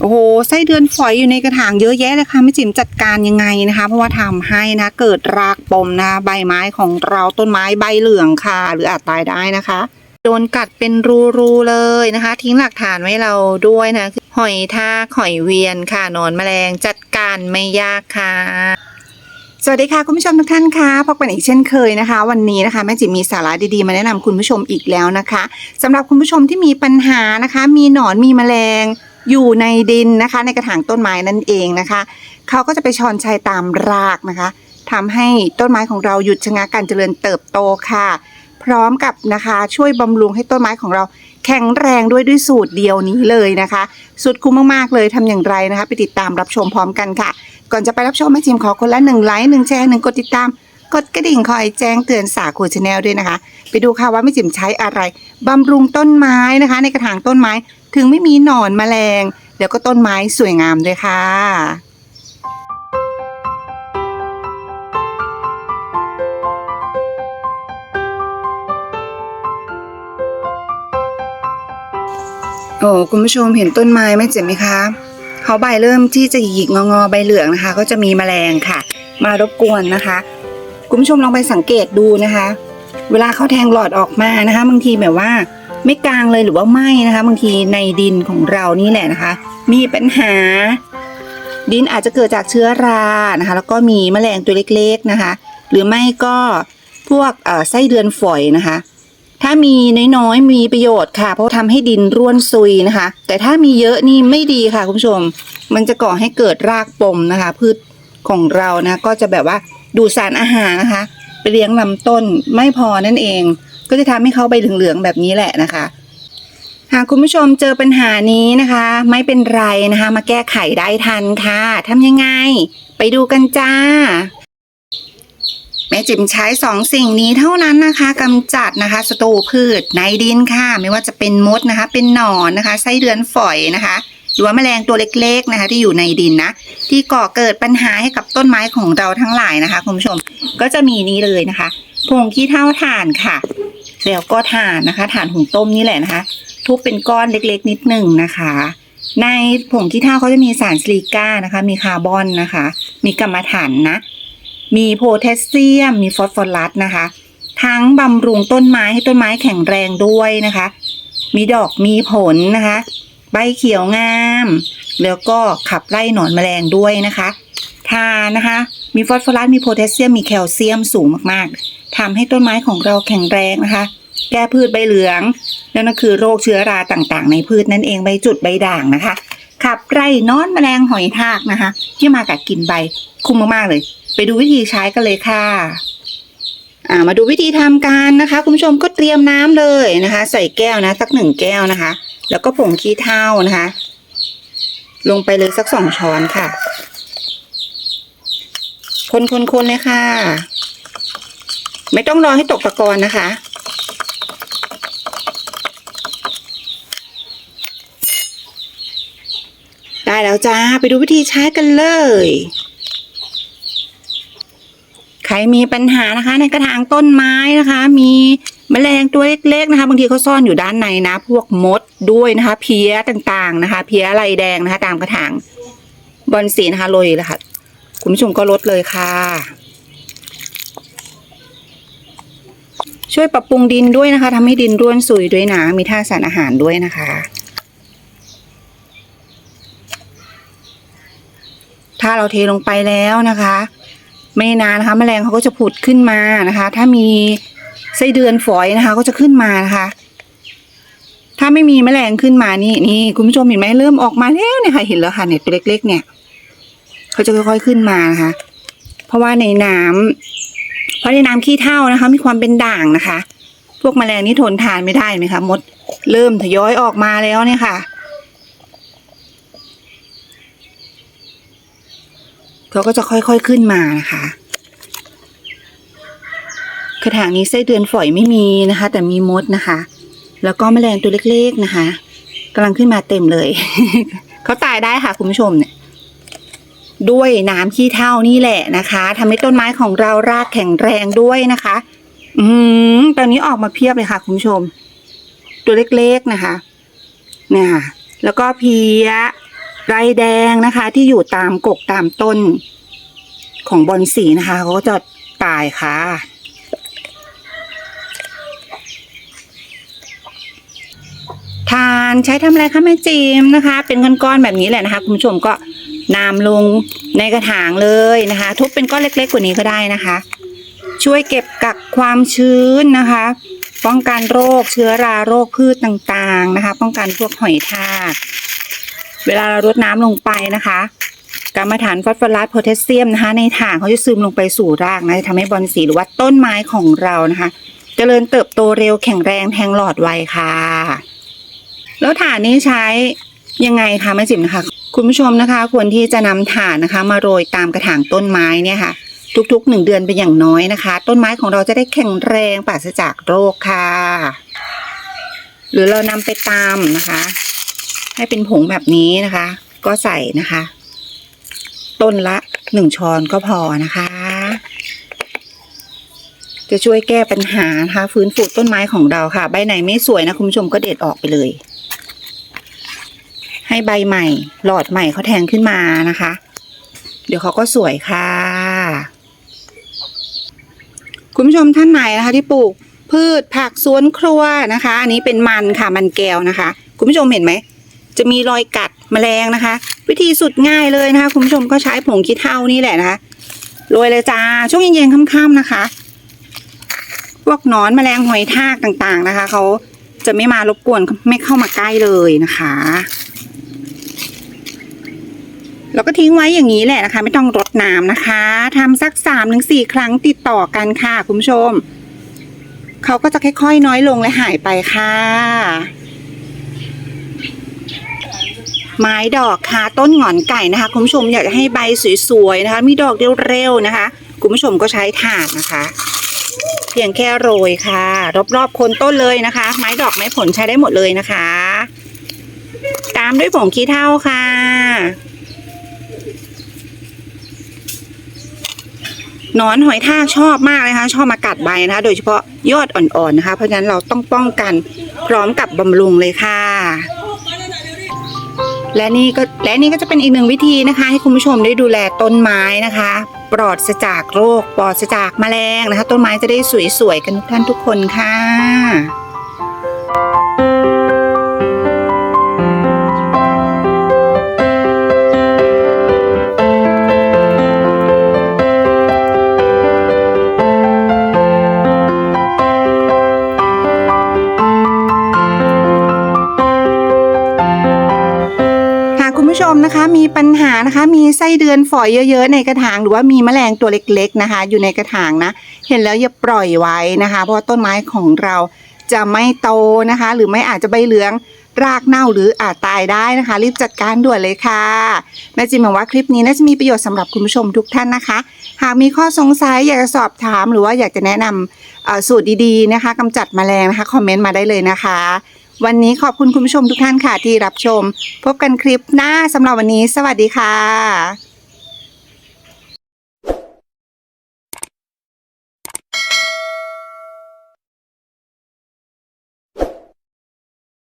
โอ้โหไส้เดือนฝอยอยู่ในกระถางเยอะแยะเลยค่ะแม่จิ๋มจัดการยังไงนะคะ เพราะว่าทำให้นะเกิดรากปมนะใบไม้ของเราต้นไม้ใบเหลืองค่ะ หรืออาจตายได้นะคะ โดนกัดเป็นรูๆเลยนะคะ ทิ้งหลักฐานไว้เราด้วยนะคือหอยทากหอยเวียนค่ะนอนแมลงจัดการไม่ยากค่ะสวัสดีค่ะคุณผู้ชมทุกท่านค่ะพบกันอีกเช่นเคยนะคะ วันนี้นะคะแม่จิ๋มมีสาระดีๆมาแนะนำคุณผู้ชมอีกแล้วนะคะสำหรับคุณผู้ชมที่มีปัญหานะคะ มีหนอนมีแมลง อยู่ในดินนะคะ ในกระถางต้นไม้นั่นเองนะคะเขาก็จะไปชอนชัยตามรากนะคะทำให้ต้นไม้ของเราหยุดชะงักการเจริญเติบโตค่ะ พร้อมกับนะคะช่วยบำรุงให้ต้นไม้ของเราแข็งแรงด้วยด้วยสูตรเดียวนี้เลยนะคะ สุดคุ้มมากๆเลยทำอย่างไรนะคะ ไปติดตามรับชมพร้อมกันค่ะ ก่อนจะไปรับชมแม่จิมขอคนละหนึ่งไลค์หนึ่งแชร์หนึ่งกดติดตาม กดกระดิ่งคอยแจ้งเตือนสาคูชาแนลด้วยนะคะ ไปดูค่ะว่าแม่จิ๋มใช้อะไรบำรุงต้นไม้นะคะ ในกระถางต้นไม้ถึงไม่มีหนอนแมลง แล้วก็ต้นไม้สวยงามด้วยค่ะโอ้คุณผู้ชมเห็นต้นไม้ไหมเจ็บไหมคะเขาใบเริ่มที่จะหยิกงอๆใบเหลืองนะคะ ก็จะมีแมลงค่ะ มารบกวนนะคะ คุณผู้ชมลองไปสังเกตดูนะคะ เวลาเขาแทงหลอดออกมานะคะ บางทีแบบว่าไม่กลางเลยหรือว่าไม่นะคะ บางทีในดินของเรานี่แหละนะคะ มีปัญหา ดินอาจจะเกิดจากเชื้อรานะคะ แล้วก็มีแมลงตัวเล็กๆนะคะ หรือไม่ก็พวกไส้เดือนฝอยนะคะ ถ้ามีน้อยๆมีประโยชน์ค่ะ เพราะทำให้ดินร่วนซุยนะคะ แต่ถ้ามีเยอะนี่ไม่ดีค่ะคุณผู้ชม มันจะก่อให้เกิดรากปมนะคะ พืชของเรานะก็จะแบบว่า ดูดสารอาหารนะคะ ไปเลี้ยงลำต้นไม่พอนั่นเอง ก็จะทำให้เขาใบเหลืองๆแบบนี้แหละนะคะ หากคุณผู้ชมเจอปัญหานี้นะคะ ไม่เป็นไรนะคะ มาแก้ไขได้ทันค่ะทำยังไง ไปดูกันจ้าแม่จิ๋มใช้สองสิ่งนี้เท่านั้นนะคะกำจัดนะคะศัตรูพืชในดินค่ะ ไม่ว่าจะเป็นมดนะคะ เป็นหนอนนะคะไส้เดือนฝอยนะคะ หรือว่าแมลงตัวเล็กๆนะคะ ที่อยู่ในดินนะ ที่ก่อเกิดปัญหาให้กับต้นไม้ของเราทั้งหลายนะคะคุณผู้ชมก็จะมีนี้เลยนะคะผงขี้เถ้าถ่านค่ะแล้วก็ถ่านนะคะถ่านหุงต้มนี่แหละนะคะ ทุบเป็นก้อนเล็กๆ นิดหนึ่งนะคะ ในผงขี้เถ้าเขาจะมีสารซิลิก้านะคะ มีคาร์บอนนะคะ มีกรรมฐานนะ มีโพแทสเซียม มีฟอสฟอรัสนะคะ ทั้งบำรุงต้นไม้ให้ต้นไม้แข็งแรงด้วยนะคะ มีดอกมีผลนะคะ ใบเขียวงาม แล้วก็ขับไล่หนอนแมลงด้วยนะคะทานนะคะ มีฟอสฟอรัสมีโพแทสเซียมมีแคลเซียมสูงมากๆทำให้ต้นไม้ของเราแข็งแรงนะคะ แก้พืชใบเหลืองนั่นก็คือโรคเชื้อราต่างๆ ในพืชนั่นเองใบจุดใบด่างนะคะ ขับไล่นอนแมลงหอยทากนะคะ ที่มากัดกินใบคุ้มมากๆเลย ไปดูวิธีใช้กันเลยค่ะ อ่ามาดูวิธีทำการนะคะ คุณผู้ชมก็เตรียมน้ำเลยนะคะ ใส่แก้วนะ สักหนึ่งแก้วนะคะ แล้วก็ผงขี้เถ้านะคะ ลงไปเลยสักสองช้อนค่ะ คนๆๆเลยค่ะ ไม่ต้องรอให้ตกตะกอนนะคะได้แล้วจ้า ไปดูวิธีใช้กันเลย ใครมีปัญหานะคะ ในกระถางต้นไม้นะคะ มีแมลงตัวเล็กๆนะคะ บางทีเขาซ่อนอยู่ด้านในนะ พวกมดด้วยนะคะ เพี้ยต่างๆนะคะ เพี้ยลายแดงนะคะ ตามกระถางบอลสีนะคะโรยเลยค่ะคุณผู้ชมก็ลดเลยค่ะ ช่วยปรับปรุงดินด้วยนะคะทำให้ดินร่วนซุยด้วยนะมีธาตุสารอาหารด้วยนะคะถ้าเราเทลงไปแล้วนะคะ ไม่นานนะคะ แมลงเขาก็จะผุดขึ้นมานะคะ ถ้ามีไส้เดือนฝอยนะคะ ก็จะขึ้นมานะคะ ถ้าไม่มีแมลงขึ้นมานี่นี่คุณผู้ชมเห็นไหมเริ่มออกมาแล้วเนี่ยค่ะเห็นแล้วค่ะเนี่ยตัวเล็ก ๆ เนี่ยเขาจะค่อยๆขึ้นมานะคะ เพราะว่าในน้ำเพราะในน้ำขี้เถ้านะคะ มีความเป็นด่างนะคะ พวกแมลงนี่ทนทานไม่ได้ไหมคะมด เริ่มทยอยออกมาแล้วเนี่ยค่ะ เขาก็จะค่อยๆขึ้นมานะคะกระถางนี้ไส้เดือนฝอยไม่มีนะคะ แต่มีมดนะคะ แล้วก็แมลงตัวเล็กๆนะคะกำลังขึ้นมาเต็มเลย เขาตายได้ค่ะคุณผู้ชมเนี่ย ด้วยน้ำขี้เถ้านี่แหละนะคะทำให้ต้นไม้ของเรารากแข็งแรงด้วยนะคะ อืมตอนนี้ออกมาเพียบเลยค่ะคุณผู้ชม ตัวเล็กๆนะคะ เนี่ยค่ะแล้วก็เพีย ไรแดงนะคะ ที่อยู่ตามกกตามต้นของบอนสีนะคะเขาก็จะตายค่ะ ทานใช้ทำอะไรคะแม่จิมนะคะ เป็นก้อนๆแบบนี้แหละนะคะ คุณผู้ชมก็นำลงในกระถางเลยนะคะ ทุบเป็นก้อนเล็กๆกว่านี้ก็ได้นะคะ ช่วยเก็บกักความชื้นนะคะ ป้องกันโรคเชื้อราโรคพืชต่างๆนะคะ ป้องกันพวกหอยทาก เวลาเรารดน้ำลงไปนะคะกรรมฐานฟอสฟอรัสโพแทสเซียมนะคะในถ่างเขาจะซึมลงไปสู่รากนะจะทำให้บอนสีหรือว่าต้นไม้ของเรานะคะเจริญเติบโตเร็วแข็งแรงแทงหลอดไวค่ะ แล้วถ่านนี้ใช้ยังไงคะแม่จิ๋มนะคะคุณผู้ชมนะคะ ควรที่จะนำถ่านนะคะ มาโรยตามกระถางต้นไม้เนี่ยค่ะ ทุกๆหนึ่งเดือนเป็นอย่างน้อยนะคะ ต้นไม้ของเราจะได้แข็งแรงปราศจากโรคค่ะ หรือเรานำไปตำนะคะ ให้เป็นผงแบบนี้นะคะ ก็ใส่นะคะ ต้นละหนึ่งช้อนก็พอนะคะ จะช่วยแก้ปัญหานะคะ ฟื้นฟูต้นไม้ของเราค่ะ ใบไหนไม่สวยนะคุณผู้ชมก็เด็ดออกไปเลย ให้ใบใหม่ หลอดใหม่เขาแทงขึ้นมานะคะ เดี๋ยวเขาก็สวยค่ะ คุณผู้ชมท่านไหนนะคะ ที่ปลูกพืชผักสวนครัวนะคะ อันนี้เป็นมันค่ะมันแก้วนะคะ คุณผู้ชมเห็นไหม จะมีรอยกัดแมลงนะคะ วิธีสุดง่ายเลยนะคะ คุณผู้ชมก็ใช้ผงขี้เถ้านี่แหละนะคะโรยเลยจ้าช่วงเย็นๆค่ำๆนะคะ พวกนอนแมลงหอยทากต่างๆนะคะเขาจะไม่มารบกวนไม่เข้ามาใกล้เลยนะคะแล้วก็ทิ้งไว้อย่างนี้แหละนะคะ ไม่ต้องรดน้ำนะคะทำสักสามถึงสี่ครั้งติดต่อกันค่ะ คุณผู้ชม เขาก็จะค่อยๆ น้อยลงและหายไปค่ะ ไม้ดอกค่ะต้นหงอนไก่นะคะคุณผู้ชมอยากจะให้ใบสวยๆนะคะ มีดอกเร็วๆนะคะคุณผู้ชมก็ใช้ถ่านนะคะ เพียงแค่โรยค่ะ รอบๆคนต้นเลยนะคะ ไม้ดอกไม้ผลใช้ได้หมดเลยนะคะ ตามด้วยผงขี้เถ้าค่ะนอนหอยทากชอบมากเลยนะคะชอบมากัดใบนะคะ โดยเฉพาะยอดอ่อนๆนะคะ เพราะฉะนั้นเราต้องป้องกันพร้อมกับบำรุงเลยค่ะ และนี่ก็และนี่ก็จะเป็นอีกหนึ่งวิธีนะคะ ให้คุณผู้ชมได้ดูแลต้นไม้นะคะ ปลอดจากโรคปลอดจากแมลงนะคะ ต้นไม้จะได้สวยๆกันทุกท่านทุกคนค่ะ นะคะ มีปัญหานะคะ มีไส้เดือนฝอยเยอะๆในกระถางหรือว่ามีแมลงตัวเล็ก ๆนะคะ อยู่ในกระถางนะ เห็นแล้วอย่าปล่อยไว้นะคะ เพราะว่าต้นไม้ของเราจะไม่โตนะคะ หรือไม่อาจจะใบเหลืองรากเน่าหรืออาจตายได้นะคะ รีบจัดการด่วนเลยค่ะแม่จิมหวังว่าคลิปนี้น่าจะมีประโยชน์สำหรับคุณผู้ชมทุกท่านนะคะ หากมีข้อสงสัยอยากจะสอบถามหรือว่าอยากจะแนะนำเอ่อสูตรดีๆนะคะกำจัดแมลงนะคะคอมเมนต์มาได้เลยนะคะ วันนี้ขอบคุณคุณผู้ชมทุกท่านค่ะที่รับชม พบกันคลิปหน้าสำหรับวันนี้ สวัสดีค่ะ